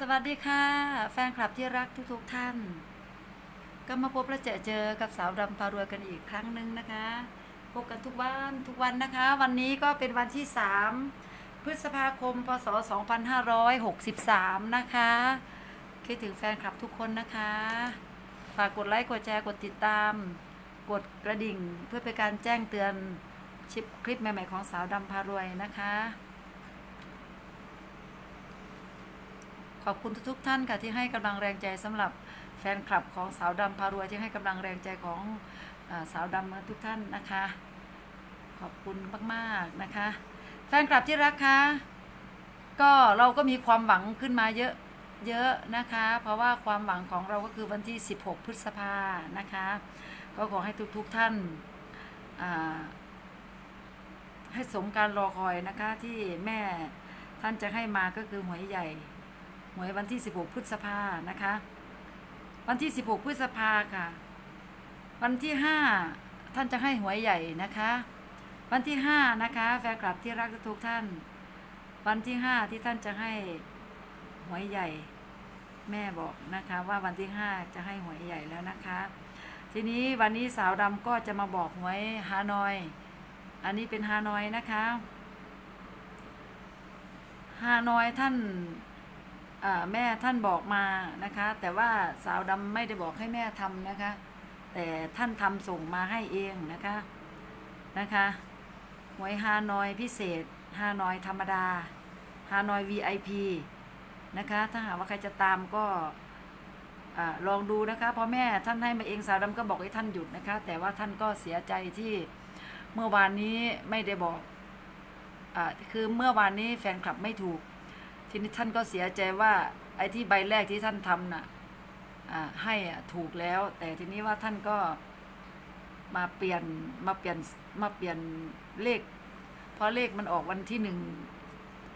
สวัสดีค่ะ แฟนคลับที่รักทุกๆท่าน ก็มาพบและเจอเจอกับสาวดำพารวยกันอีกครั้งหนึ่งนะคะ พบกันทุกวันทุกวันนะคะ วันนี้ก็เป็นวันที่ 3 พฤษภาคม พศ 2563 นะคะ คิดถึงแฟนคลับทุกคนนะคะ ฝากกดไลค์กดแชร์กดติดตาม กดกระดิ่งเพื่อเป็นการแจ้งเตือนชิปคลิปใหม่ๆของสาวดำพารวยนะคะ ขอบคุณทุกๆท่านค่ะที่ให้กำลังแรงใจสำหรับแฟนคลับของสาวดำพารวยที่ให้กำลังแรงใจของอสาวดำทุกท่านนะคะ ขอบคุณมากๆนะคะ แฟนคลับที่รักคะก็เราก็มีความหวังขึ้นมาเยอะเยอะนะคะ เพราะว่าความหวังของเราก็คือวันที่ 16 พฤษภานะคะ ก็ขอให้ทุกๆท่านให้สมการรอคอยนะคะที่แม่ท่านจะให้มาก็คือหวยใหญ่ หวยวันที่ 16 พฤษภานะคะ วันที่ 16 พฤษภาค่ะ วันที่ 5 ท่านจะให้หวยใหญ่นะคะ วันที่ 5 นะคะ แฟนคลับที่รักทุกท่าน วันที่ 5 ที่ท่านจะให้หวยใหญ่ แม่บอกนะคะว่าวันที่ 5 จะให้หวยใหญ่แล้วนะคะ ทีนี้วันนี้สาวดำก็จะมาบอกหวยฮานอย อันนี้เป็นฮานอยนะคะฮานอยท่าน แม่ท่านบอกมานะคะ แต่ว่าสาวดำไม่ได้บอกให้แม่ทำนะคะ แต่ท่านทำส่งมาให้เองนะคะนะคะหวยฮานอยพิเศษฮานอยธรรมดาฮานอย VIP นะคะ ถ้าหากว่าใครจะตามก็อลองดูนะคะเพราะแม่ท่านให้มาเองสาวดำก็บอกให้ท่านหยุดนะคะ แต่ว่าท่านก็เสียใจที่เมื่อวานนี้ไม่ได้บอกอคือเมื่อวานนี้แฟนคลับไม่ถูก ทีนี้ท่านก็เสียใจว่า ไอ้ที่ใบแรกที่ท่านทำน่ะอ่าให้อะถูกแล้ว แต่ทีนี้ว่าท่านก็มาเปลี่ยนมาเปลี่ยนมาเปลี่ยนเลขเพราะเลขมันออกวันที่หนึ่ง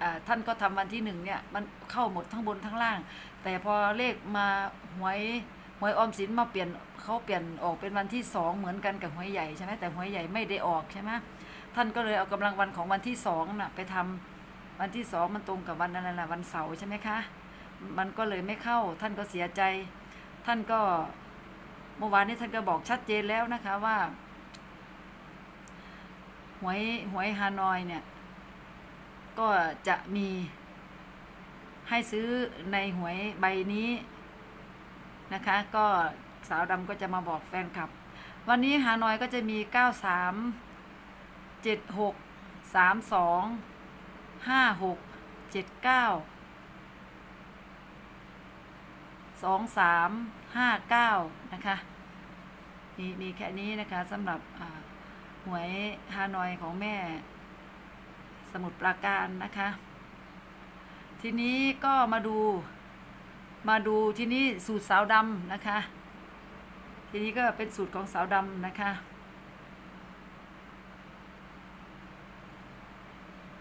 อ่าท่านก็ทำวันที่หนึ่งเนี่ยมันเข้าหมดทั้งบนทั้งล่าง แต่พอเลขมาหวยหวยออมสินมาเปลี่ยนเขาเปลี่ยนออกเป็นวันที่สองเหมือนกันกับหวยใหญ่ใช่ไหมแต่หวยใหญ่ไม่ได้ออกใช่ไหมท่านก็เลยเอากำลังวันของวันที่สองน่ะไปทำ วันที่สองมันตรงกับวันนั้นแหละวันเสาร์ใช่ไหมคะ มันก็เลยไม่เข้า ท่านก็เสียใจ ท่านก็เมื่อวานนี้ท่านก็บอกชัดเจนแล้วนะคะว่าหวยหวยฮานอยเนี่ย ก็จะมีให้ซื้อในหวยใบนี้นะคะ ก็สาวดำก็จะมาบอกแฟนคลับ วันนี้ฮานอยก็จะมี 93 76 32 ห้าหกเจ็ดเก้าสองสามห้าเก้านะคะมีมีแค่นี้นะคะสำหรับหวยฮานอยของแม่ สมุดปราการนะคะ ทีนี้ก็มาดูมาดูที่นี้สูตรสาวดำนะคะ ทีนี้ก็เป็นสูตรของสาวดำนะคะ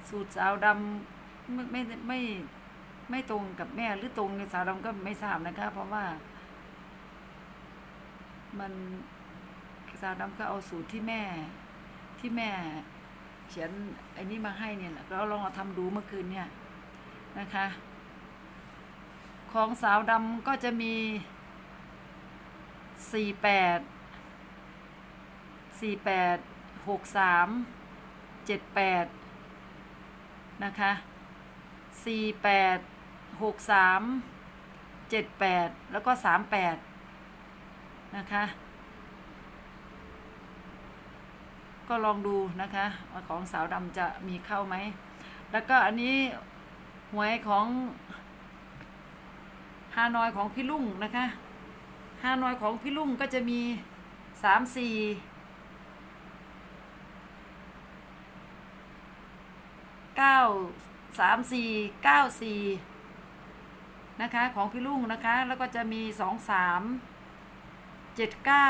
สูตรสาวดำไม่ไม่ไม่ไม่ตรงกับแม่หรือตรงในสาวดำก็ไม่ทราบนะคะ เพราะว่า มันสาวดำก็เอาสูตรที่แม่ที่แม่ เขียนไอ้นี่มาให้เนี่ยแหละเราลองเอาทำดูเมื่อคืนเนี่ยนะคะ ของสาวดำก็จะมีสี่แปดสี่แปดหกสามเจ็ดแปด นะคะสี่แปดหกสามเจ็ดแปดแล้วก็สามแปดนะคะก็ลองดูนะคะว่าของสาวดำจะมีเข้าไหม แล้วก็อันนี้หวยของฮานอยของพี่ลุงนะคะฮานอยของพี่ลุงก็จะมีสามสี่ เก้าสามสี่เก้าสี่นะคะของพี่ลุงนะคะ แล้วก็จะมีสองสามเจ็ดเก้า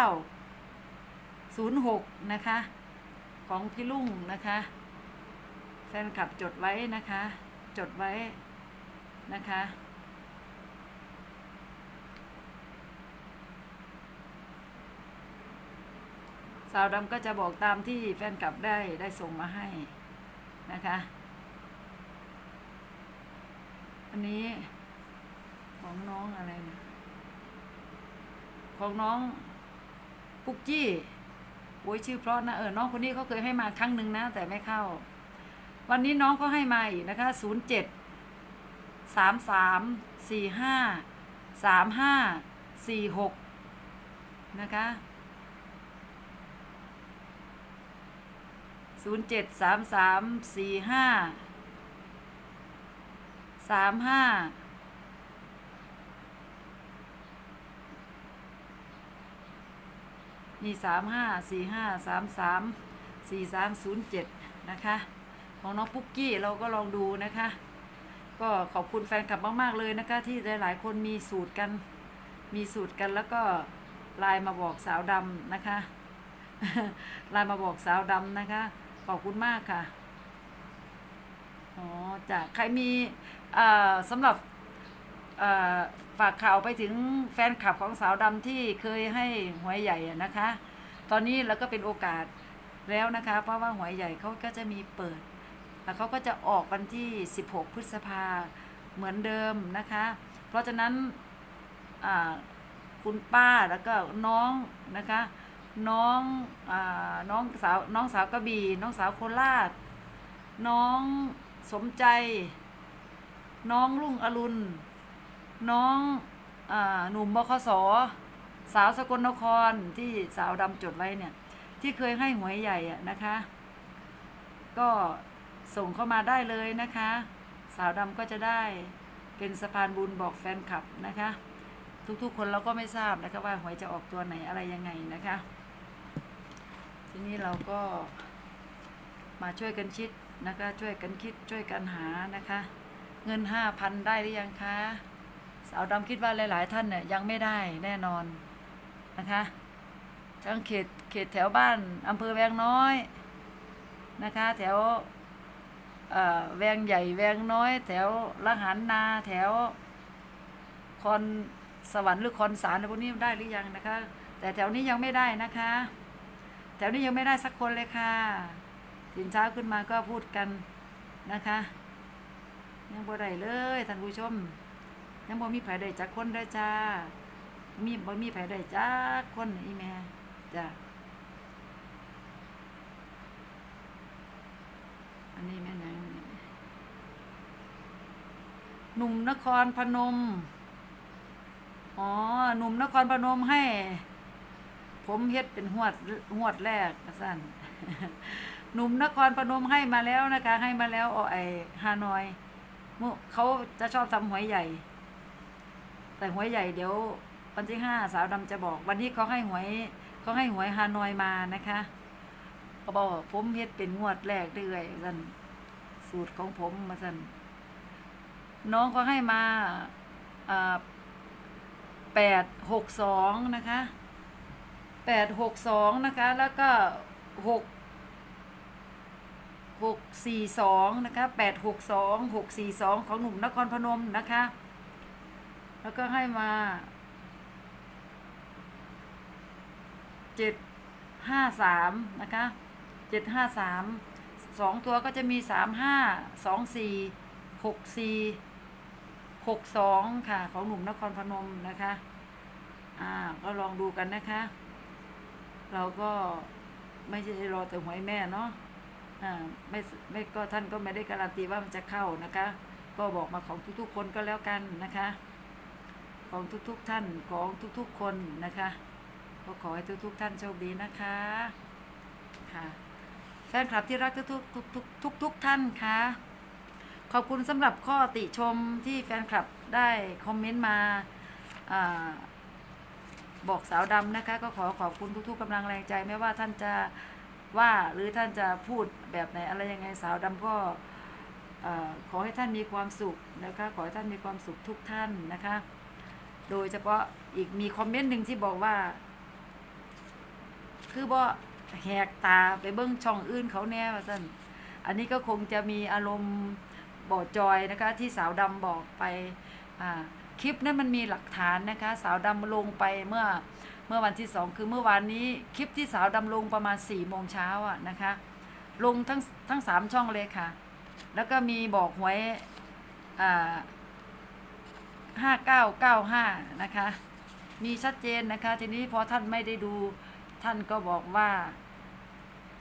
ศูนย์หกนะคะ ของพี่ลุงนะคะแฟนคลับจดไว้นะคะ จดไว้นะคะ สาวดำก็จะบอกตามที่แฟนคลับได้ได้ส่งมาให้นะคะ อันนี้ ของน้องอะไรนะของน้องปุกกี้โอ้ยชื่อเพราะนะเออน้องคนนี้เขาเคยให้มาครั้งหนึ่งนะ แต่ไม่เข้า วันนี้น้องก็ให้มาอีกนะคะศูนย์เจ็ดสามสามสี่ห้าสามห้าสี่หกนะคะศูนย์เจ็ดสามสามสี่ห้า สามห้านี่สามห้าสี่ห้าสามสามสี่สามศูนย์เจ็ดนะคะ ของน้องปุ๊กกี้เราก็ลองดูนะคะ ก็ขอบคุณแฟนคลับมาก ๆ เลยนะคะ ที่หลาย ๆ คนมีสูตรกันมีสูตรกันแล้วก็ไลน์มาบอกสาวดำนะคะไลน์มาบอกสาวดำนะคะ ขอบคุณมากค่ะ อ๋อจากใครมีเอ่อสำหรับเอ่อฝากข่าวไปถึงแฟนคลับของสาวดำที่เคยให้หวยใหญ่อะนะคะ ตอนนี้เราก็เป็นโอกาสแล้วนะคะ เพราะว่าหวยใหญ่เขาก็จะมีเปิดแล้วเขาก็จะออกวันที่ 16 พฤษภาเหมือนเดิมนะคะ เพราะฉะนั้นอ่าคุณป้าแล้วก็น้องนะคะ น้องอาน้องสาวน้องสาวกระบี่น้องสาวโคราชน้อง สมใจ น้องลุงอรุณ น้องอหนุ่มบคสสาวสกลนครที่สาวดำจดไว้เนี่ย ที่เคยให้หวยใหญ่อะนะคะ ก็ส่งเข้ามาได้เลยนะคะ สาวดำก็จะได้เป็นสะพานบุญบอกแฟนคลับนะคะ ทุกๆคนเราก็ไม่ทราบนะคะว่าหวยจะออกตัวไหนอะไรยังไงนะคะ ทีนี้เราก็มาช่วยกันคิด นะคะช่วยกันคิดช่วยกันหานะคะ เงินห้าพันได้หรือยังคะสาวดำคิดว่าหลาย ๆ ท่านเนี่ยยังไม่ได้แน่นอนนะคะทั้งเขตเขตแถวบ้านอำเภอแวงน้อยนะคะ แถวแวงใหญ่แวงน้อย แถวละหันนาแถวคอนสวรรค์หรือคอนสารอะไรพวกนี้ได้หรือยังนะคะ แต่แถวนี้ยังไม่ได้นะคะ แถวนี้ยังไม่ได้สักคนเลยค่ะ สินเช้าขึ้นมาก็พูดกันนะคะ ยังบ่ได้เลยท่านผู้ชม ยังบ่มีไผได้จักคนได้จ้า มีบ่มีไผได้จักคนอีแม่จ้าอันนี้แม่นยังหนุ่มนครพนม อ๋อ หนุ่มนครพนมให้ ผมเฮ็ดเป็นหวดหวดแรกสั้น หนุ่มนครพนมให้มาแล้วนะคะ ให้มาแล้วเอไอฮานอยมุเขาจะชอบทำหวยใหญ่ แต่หวยใหญ่เดี๋ยววันที่ห้าสาวดำจะบอก วันนี้เขาให้หวยเขาให้หวยฮานอยมานะคะเขาบอกผมเฮ็ดเป็นงวดแรกเรื่อยสันสูตรของผมมาสันน้องเขาให้มาแปดหกสองนะคะแปดหกสองนะคะ แล้วก็หก หกสี่สองนะคะแปดหกสองหกสี่สองของหนุ่มนครพนมนะคะ แล้วก็ให้มาเจ็ดห้าสามนะคะเจ็ดห้าสามสองตัวก็จะมีสามห้าสองสี่หกสี่หกสองค่ะ ของหนุ่มนครพนมนะคะ อ่า ก็ลองดูกันนะคะ เราก็ไม่ใช่รอแต่หวยแม่เนาะ ไม่ไม่ก็ท่านก็ไม่ได้การันตีว่ามันจะเข้านะคะ ก็บอกมาของทุกๆคนก็แล้วกันนะคะ ของทุกๆท่านของทุกๆคนนะคะ ก็ขอให้ทุกๆท่านโชคดีนะคะค่ะแฟนคลับที่รักทุกๆทุกๆทุกๆท่านค่ะขอบคุณสำหรับข้อติชมที่แฟนคลับได้คอมเมนต์มาอาบอกสาวดำนะคะ ก็ขอขอบคุณทุกๆกำลังแรงใจ ไม่ว่าท่านจะ ว่าหรือท่านจะพูดแบบไหนอะไรยังไงสาวดำก็ขอให้ท่านมีความสุขนะคะขอให้ท่านมีความสุขทุกท่านนะคะ โดยเฉพาะอีกมีคอมเมนต์หนึ่งที่บอกว่า คือบ่แหกตาไปเบิ้งช่องอื่นเขาแน่ว่าซั่นอันนี้ก็คงจะมีอารมณ์บอดจอยนะคะที่สาวดำบอกไปคลิปนั้นมันมีหลักฐานนะคะ สาวดำลงไปเมื่อ เมื่อวันที่สองคือเมื่อวานนี้คลิปที่สาวดำลงประมาณสี่โมงเช้าอะนะคะ ลงทั้งทั้งสามช่องเลยค่ะ แล้วก็มีบอกหวยอ่าห้าเก้าเก้าห้านะคะ มีชัดเจนนะคะ ทีนี้พอท่านไม่ได้ดูท่านก็บอกว่า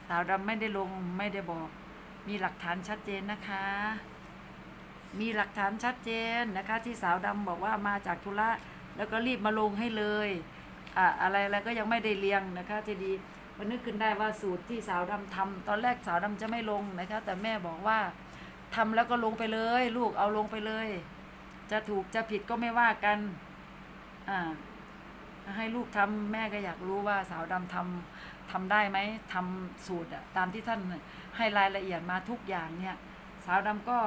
สาวดำไม่ได้ลงไม่ได้บอก มีหลักฐานชัดเจนนะคะ มีหลักฐานชัดเจนนะคะ ที่สาวดำบอกว่ามาจากธุระแล้วก็รีบมาลงให้เลย อะอะไรอะไรก็ยังไม่ได้เรียงนะคะทีดีมันนึกขึ้นได้ว่าสูตรที่สาวดำทำตอนแรกสาวดำจะไม่ลงนะคะ แต่แม่บอกว่าทำแล้วก็ลงไปเลย ลูกเอาลงไปเลย จะถูกจะผิดก็ไม่ว่ากันอ่าให้ลูกทำแม่ก็อยากรู้ว่าสาวดำทำทำได้ไหมทำสูตรอะตามที่ท่านให้รายละเอียดมาทุกอย่างเนี่ย สาวดำก็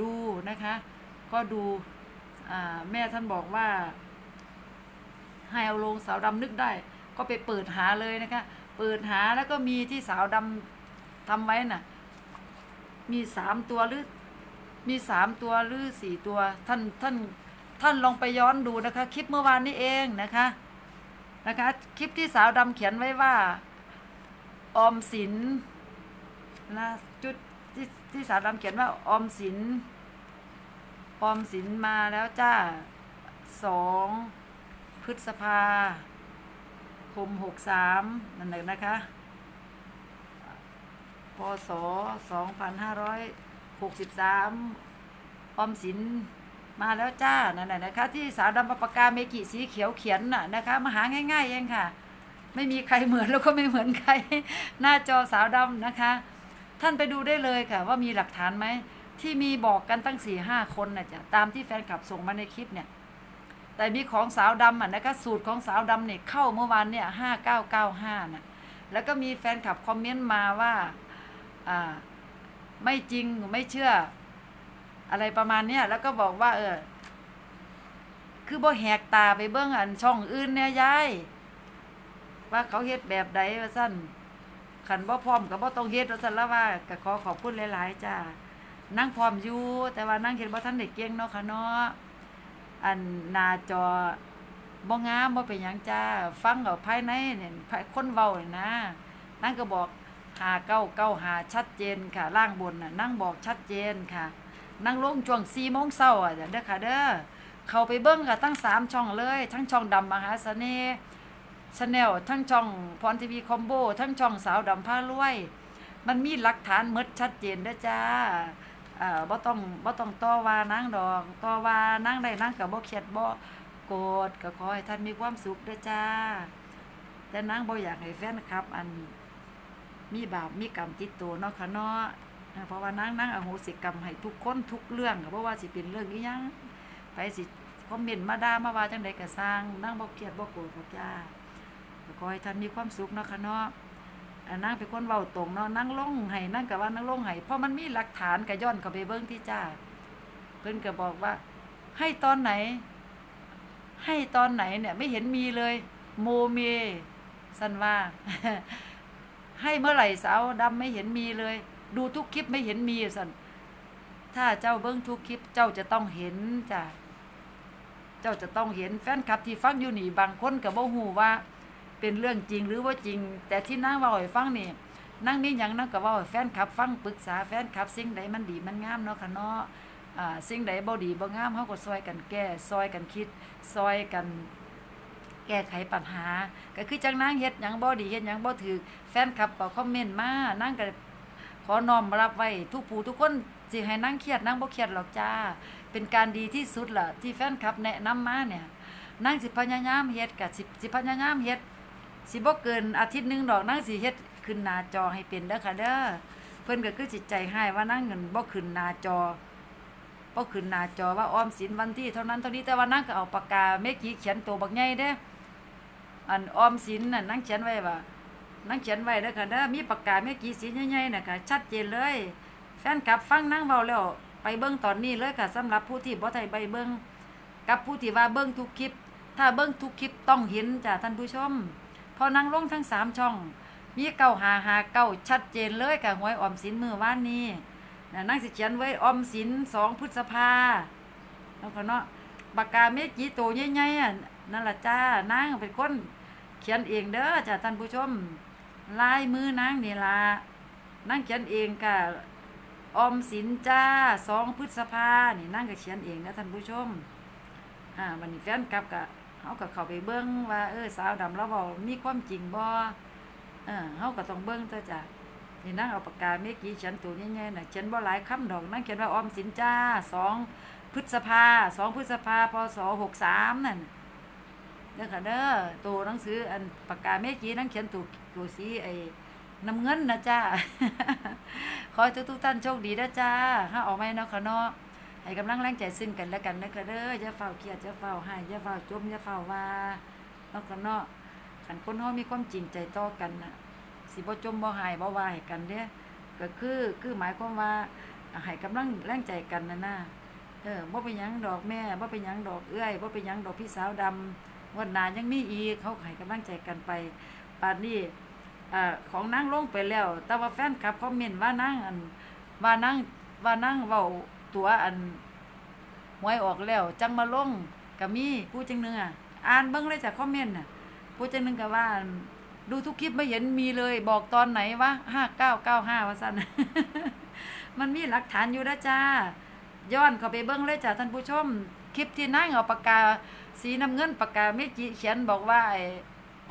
ดูนะคะ ก็ดูอ่าแม่ท่านบอกว่า ให้เอาลงสาวดำนึกได้ ก็ไปเปิดหาเลยนะคะ เปิดหาแล้วก็มีที่สาวดำทำไว้น่ะ มีสามตัวหรือ มีสามตัวหรือสี่ตัว ท่านท่านท่านลองไปย้อนดูนะคะ คลิปเมื่อวานนี้เองนะคะนะคะ คลิปที่สาวดำเขียนไว้ว่า ออมสินนะจุดที่ที่สาวดำเขียนว่าออมสินออมสินมาแล้วจ้าสอง พฤษภาคมหกสามนั่นเองนะคะ พศสองพันห้าร้อยหกสิบสามอมสินมาแล้วจ้า นั่นแหละนะคะ ที่สาวดำปากกาเมกิสีเขียวเขียนน่ะนะคะมาหาง่ายๆเองค่ะ ไม่มีใครเหมือนแล้วก็ไม่เหมือนใคร หน้าจอสาวดำนะคะ ท่านไปดูได้เลยค่ะ ว่ามีหลักฐานไหม ที่มีบอกกันตั้งสี่ห้าคนนะจ๊ะตามที่แฟนคลับส่งมาในคลิปเนี่ย แต่มีของสาวดำอะนะคะสูตรของสาวดำเนี่ยเข้าเมื่อวานเนี่ยห้าเก้าเก้าห้านะแล้วก็มีแฟนคลับคอมเมนต์มาว่าอ่าไม่จริงไม่เชื่อ อะไรประมาณเนี้ยแล้วก็บอกว่าเออคือบ่แหกตาไปเบื้องอันช่องอื่นเนี่ยยายว่าเขาเฮ็ดแบบใดว่าสั้นขันบ่พร้อมก็บ่ต้องเฮ็ดว่าซั่นละว่าก็ขอขอบคุณหลาย ๆ จ้านั่งพร้อมอยู่แต่ว่านั่งเฮ็ดบ่ทันได้เก่งเนาะค่ะเนาะ อันหน้าจอบ่งามบ่เป็นหยังจ้า ฟังเอาภายในเนี่ยภายคนเว้านี่นะนั่งก็บอกหาเก้าเก้าหาชัดเจนค่ะ ล่างบนน่ะนั่งบอกชัดเจนค่ะ นั่งลงช่วง4โมงเช้าอะเด้อค่ะเด้อเข้าไปเบิ่งค่ะทั้งสามช่องเลย ทั้งช่องดำมหาเสน่ห์ชาแนลทั้งช่องพรทีวีคอมโบทั้งช่องสาวดำผ้ารวย มันมีหลักฐานหมดชัดเจนเด้อจ้า อ่าบ่ต้องบ่ต้องต่อว่านางดอกต่อว่านางได้นางก็บ่เครียดบ่โกรธก็ขอให้ท่านมีความสุขเด้อจ้า แต่นางบ่อยากให้แฟนคลับ อันมีบาปมีกรรมติดตัวเนาะค่ะเนาะอ่าเพราะว่านางนางอโหสิกรรมให้ทุกคนทุกเรื่องก็บ่ว่าสิเป็นเรื่องอีหยังไปสิคอมเมนต์มาด่ามาว่าจังใดก็สร้างนางบ่เครียดบ่โกรธหรอกจ้าก็ขอให้ท่านมีความสุขเนาะค่ะเนาะ อ่านั่งเป็นคนเว้าตรงเนาะนั่งลงให้นั่งกับว่านั่งลงให้เพราะมันมีหลักฐานก็ย้อนเข้าไปเบิ่งที่จ้า เพิ่นก็บอกว่า ให้ตอนไหน ให้ตอนไหนเนี่ย ไม่เห็นมีเลย โมเมสันว่า ให้เมื่อไหร่สาวดำไม่เห็นมีเลย ดูทุกคลิปไม่เห็นมีสันถ้าเจ้าเบิ้งทุกคลิปเจ้าจะต้องเห็นจ้ะเจ้าจะต้องเห็นแฟนคลับที่ฟังอยู่นี่บางคนก็บ่ฮู้ว่า เป็นเรื่องจริงหรือว่าจริง แต่ที่นั่งว่าให้ฟังนี่นั่งนี่ยังนั่งก็ว่าห้แฟนคลับ ฟังปรึกษาแฟนคลับ สิ่งใดมันดีมันงามเนาะค่ะเนาะสิ่งใดบ่ดีบ่งามเฮาก็ซอยกันแก้ซอยกันคิดซอยกันแก้ไขปัญหา ก็คือจังนางเฮ็ดหยังบ่ดีเฮ็ดหยังบ่ถูกแฟนคลับก็คอมเมนต์มานั่งก็ขอน้อมรับไว้ทุกผู้ทุกคนสิให้นั่งเครียดนั่งบ่เครียดหรอกจ้า เป็นการดีที่สุดล่ะที่แฟนคลับแนะนำมาเนี่ยนั่งสิพยายามเฮ็ดก็สิสิพยายามเฮ็ด สิบ่เกินอาทิตย์หนึงดอกนางสิเฮ็ดขึ้นหน้าจอให้เป็นเด้อค่ะเด้อเพิ่นก็คือจิตใจให้ว่านางเงินบ่ขึ้นหน้าจอบ่ขึ้นหน้าจอว่าออมสินวันที่เท่านั้นเท่านี้แต่ว่านางก็เอาปากกาเมกี้เขียนตัวบักใหญ่เด้ออันออมสินน่ะนางเขียนไว้ว่านางเขียนไว้เด้อค่ะเด้อมีปากกาเมกี้สีใหญ่ๆน่ะค่ะชัดเจนเลย แฟนคลับฟังนางเว้าแล้วไปเบิ่งตอนนี้เลยค่ะสำหรับผู้ที่บ่ได้ไปเบิ่งกับผู้ที่ว่าเบิ่งทุกคลิป ถ้าเบิ่งทุกคลิปต้องเห็นจ้ะท่านผู้ชม อนั่งลงทั้งสามช่อง มีเก้าหาหาเก้าชัดเจนเลยกับหวยออมสินมือว่านนี้นั่งสิเขียนไว้ออมสินสองพฤษภาแล้วก็เนาะปากกาเมจิโตใหญ่ๆอะนั่นละจ้านางเป็นคนเขียนเองเด้อจ้ะท่านผู้ชมลายมือนางนี่ละนั่งเขียนเองกะออมสินจ้าสองพฤษภานี่นั่งก็เขียนเองนะท่านผู้ชมอ่าวันนี้แฟนกลับก็ เฮาก็เข้าไปเบิ่งว่าเออสาวดำเราเว้ามีความจริงบ่เออเฮาก็ต้องเบิ่งตัวจ้ะนี่นางเอาปากกาเมกี้เขียนตัวใหญ่ๆน่ะเขียนบ่หลายคำดอกนางเขียนว่าออมสินจ้า2พฤษภา2พฤษภาพศ63นั่นเด้อค่ะเด้อตัวหนังสืออันปากกาเมกี้นางเขียนตัวตัวสีไอ้น้ำเงินนะจ้าขอให้ทุกๆท่านโชคดีนะจ้าถ้าออกไหมเนาะค่ะเนาะ ให้กำลังแรงใจซึ่งกันและกันนะคะเด้ออย่าเฝ้าเครียดอย่าเฝ้าให้อย่าเฝ้าจมอย่าเฝ้าว่าเนาะกันเนาะคันคนเฮามีความจริงใจต่อกันน่ะสิบ่จมบ่หายบ่ว่าให้กันเด้ก็คือคือหมายความว่าให้กำลังแรงใจกันนั่นน่ะเออบ่เป็นหยังดอกแม่บ่เป็นหยังดอกเอื้อยบ่เป็นหยังดอกพี่สาวดำวันนายังมีอีกเขาให้กำลังใจกันไปป่านนี้อ่าของนางลงไปแล้ว แต่ว่าแฟนคลับคอมเมนต์ว่านางอันว่านางว่านางเว้า ตัวอันหวยออกแล้ว จังมาลงก็มีผู้จังนึงอะอ่านเบิ่งเลยจากคอมเมนต์น่ะผู้จังนึงก็ว่า ดูทุกคลิปไม่เห็นมีเลย บอกตอนไหนวะ5995ว่าซั่นมันมีหลักฐานอยู่นะจ้าย้อนเข้าไปเบิ่งเลยจ้ะท่านผู้ชม คลิปที่นั่งเอาปากกา สีน้ำเงินปากกาเมจิเขียนบอกว่า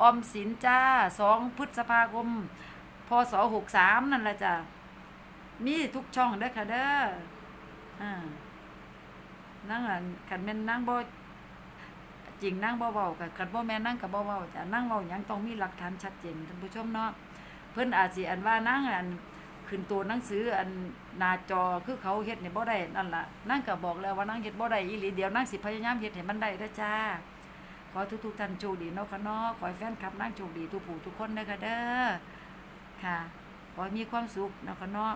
ออมสินจ้า2พฤษภาคมพศ63นั่นแหละจ้ะมีทุกช่องเด้อค่ะเด้อ อ่านั่งอะคันแม่นนั่งบ่จริงนั่งบ่เว้ากับคันบ่แม่นนั่งก็บ่เว้าจ้ะนั่งเว้าหยังต้องมีหลักฐานชัดเจนท่านผู้ชมเนาะเพิ่นอาจสิอันว่านั่งอันขึ้นตัวหนังสืออันหน้าจอคือเขาเฮ็ดนี่บ่ได้นั่นล่ะนั่งก็บอกแล้วว่านั่งเฮ็ดบ่ได้อีหลีเดี๋ยวนั่งสิพยายามเฮ็ดให้มันได้เด้อจ้าขอทุกๆท่านโชคดีเนาะค่ะเนาะขอให้แฟนคลับนั่งโชคดีทุกผู้ทุกคนเด้อค่ะเด้อค่ะขอมีความสุขเนาะค่ะเนาะ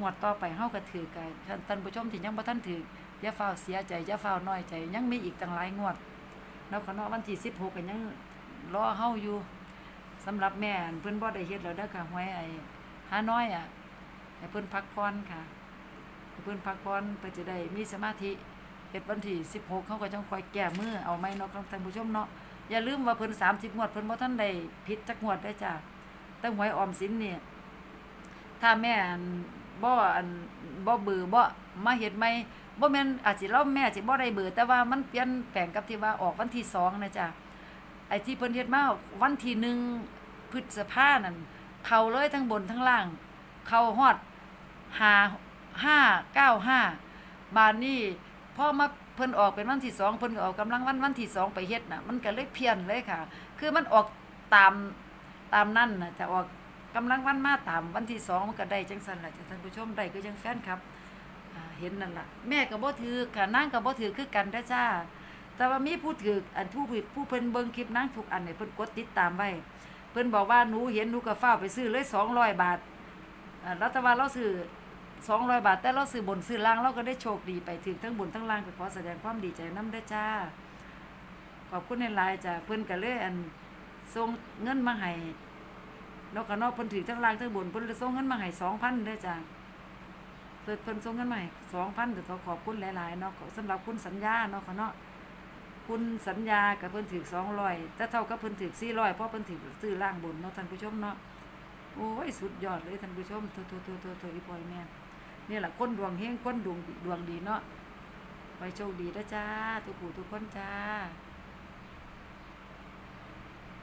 งวดต่อไปเฮาก็ถือกันท่านท่านผู้ชมที่ยังบ่ทันถืออย่าเฝ้าเสียใจอย่าเฝ้าน้อยใจ ยังมีอีกตั้งหลายงวดแล้วก็เนาะวันที่16ก็ยังรอเฮาอยู่สำหรับแม่เพิ่นบ่ได้เฮ็ดแล้วเด้อค่ะหวยไอ้หาน้อยอะให้เพิ่นพักผ่อนค่ะให้เพิ่นพักผ่อนเพื่อจะได้มีสมาธิเฮ็ดวันที่16เขาก็จังค่อยแก้มือเอาไหมเนาะท่านผู้ชมเนาะอย่าลืมว่าเพิ่น30งวดเพิ่นบ่ทันได้ผิดจักงวดเด้จ้ะตั้งหวยออมสินนี่ถ้าแม่ บ่อันบ่เบื่อบ่มาเฮ็ดใหม่บ่แม่นอาจสิเราแม่สิบ่ได้เบอร์แต่ว่ามันเปลี่ยนแปลงกับที่ว่าออกวันที่สองนะจ๊ะไอ้ที่เพิ่นเฮ็ดมาวันที่หนึ่งพฤษภานั่นเข้าเลยทั้งบนทั้งล่าง เข้าฮอด5 595บาดนี้พอมาเพิ่นออกเป็นวันที่สองเพิ่นก็ออกกำลังวันวันที่สองไปเฮ็ดน่ะ มันก็เลยเพี้ยนเลยค่ะ คือมันออกตามตามนั่นน่ะจะออก กำลังวันมาตามวันที่สองมันก็ได้จังซั่นล่ะจะท่านผู้ชมได้คือจังแฟนครับเห็นนั่นแหละแม่ก็บ่ถือค่ะนางก็บ่ถือคือกันเด้จ้า แต่ว่ามีผู้ถืออันผู้ผิดผู้เพิ่นเบิ่งคลิปนางทุกอันเนี่ยเพิ่นกดติดตามไว้ เพิ่นบอกว่าหนูเห็นหนูก็ฟ้าไปซื้อเลย200บาทอ่าแล้วแต่ว่าเราซื้อ200บาท แต่เราซื้อบนซื้อล่างเราก็ได้โชคดีไปถึงทั้งบนทั้งล่างก็ขอแสดงความดีใจนํเด้จ้า ขอบคุณในไลน์จ้ะเพิ่นก็เลยอันส่งเงินมาให้ นอกก็นอกเพิ่นถือทั้งล่างทั้งบนเพิ่นลยส่งเงินมาให้2,000เด้อจ้าเปิดพิ่นส่งกันใหม่สองพันก็ขอขอบคุณหลายๆเนาะสำหรับคุณสัญญาเนาะค่ะเนาะคุณสัญญากับเพิ่นถือสองร้อยแต่เท่ากับเพิ่นถือสี่ร้อยเพราะเพิ่นถือซื้อล่างบนเนาะท่านผู้ชมเนาะโอ้ยสุดยอดเลยท่านผู้ชมโทโทโทโทโทอีพอยแม่นนี่แหละคนดวงเฮงคนดวงดวงดีเนาะไปโชคดีนะจ้าทุกผู้ทุกคนจ้า